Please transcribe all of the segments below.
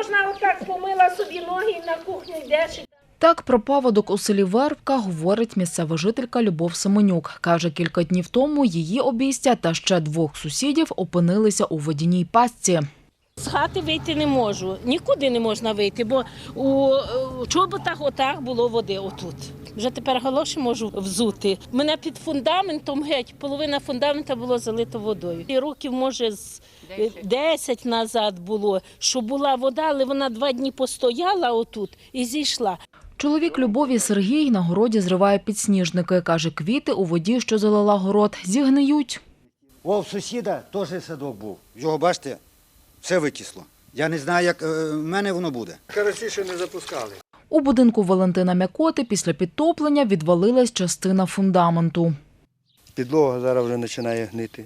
можна отак помила собі ноги на кухню йдеш. Так про паводок у селі Вербка говорить місцева жителька Любов Семенюк. Каже, кілька днів тому її обійстя та ще двох сусідів опинилися у водяній пастці. З хати вийти не можу, нікуди не можна вийти, бо у, чоботах отак було води отут. Вже тепер галоші можу взути. Мене під фундаментом геть, половина фундамента було залито водою. І років, може, з е, 10 назад було, що була вода, але вона два дні постояла отут і зійшла. Чоловік Любові Сергій на городі зриває підсніжники. Каже, квіти у воді, що залила город, зігниють. О, в сусіда теж садок був. Його, бачите, все викисло. Я не знаю, як е, в мене воно буде. Карасі ще не запускали. У будинку Валентина Мякоти після підтоплення відвалилась частина фундаменту. Підлога зараз вже починає гнити.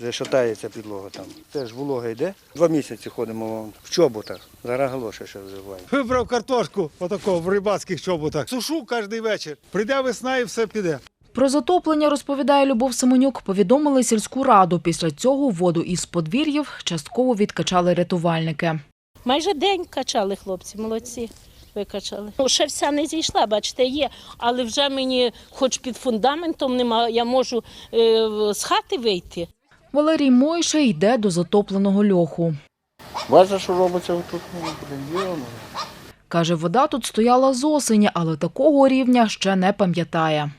Вже шатається підлога там. Теж волога йде. Два місяці ходимо в чоботах. Зараз галоші ще взиваємо. Вибрав картошку отако в рибацьких чоботах. Сушу кожен вечір. Прийде весна і все піде. Про затоплення, розповідає Любов Семенюк, повідомили сільську раду. Після цього воду із подвір'їв частково відкачали рятувальники. Майже день качали хлопці, молодці. Викачали. Ну, ще вся не зійшла, бачите, є. Але вже мені, хоч під фундаментом немає, я можу е, з хати вийти. Валерій Мойша йде до затопленого льоху. Бачите, що робиться тут? Ну, Каже, вода тут стояла з осені, але такого рівня ще не пам'ятає.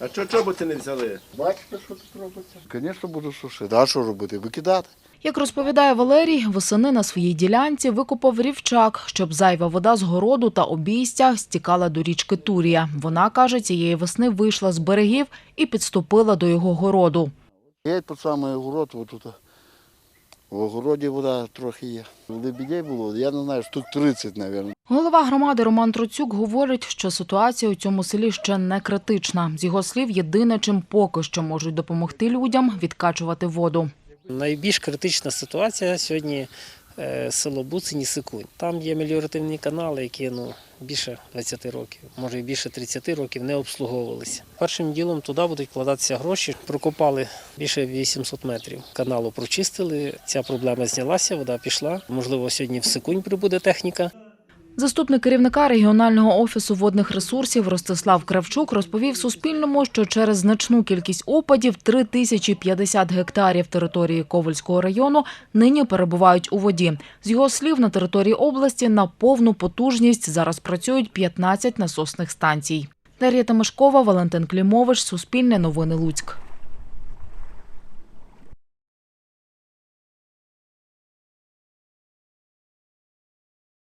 А що чоботи не взяли? Бачите, що тут робиться? Звісно, буду сушити. А що робити? Викидати. Як розповідає Валерій, восени на своїй ділянці викопав рівчак, щоб зайва вода з городу та обійстя стікала до річки Турія. Вона, каже, цієї весни вийшла з берегів і підступила до його городу. Я під самий город, отут. В огороді вода трохи є. Лебідей було, я не знаю, штук 30, мабуть. Голова громади Роман Троцюк говорить, що ситуація у цьому селі ще не критична. З його слів, єдине, чим поки що можуть допомогти людям відкачувати воду. Найбільш критична ситуація сьогодні село Буцині Сикунь. Там є меліоративні канали, які ну, більше 20 років, може і більше 30 років не обслуговувалися. Першим ділом туди будуть вкладатися гроші. Прокопали більше 800 метрів. Каналу прочистили. Ця проблема знялася, вода пішла. Можливо, сьогодні в Сикунь прибуде техніка. Заступник керівника регіонального офісу водних ресурсів Ростислав Кравчук розповів Суспільному, що через значну кількість опадів 3050 гектарів території Ковальського району нині перебувають у воді. З його слів, на території області на повну потужність зараз працюють 15 насосних станцій. Дар'я Тимошкова, Валентин Клімович, Суспільне новини Луцьк.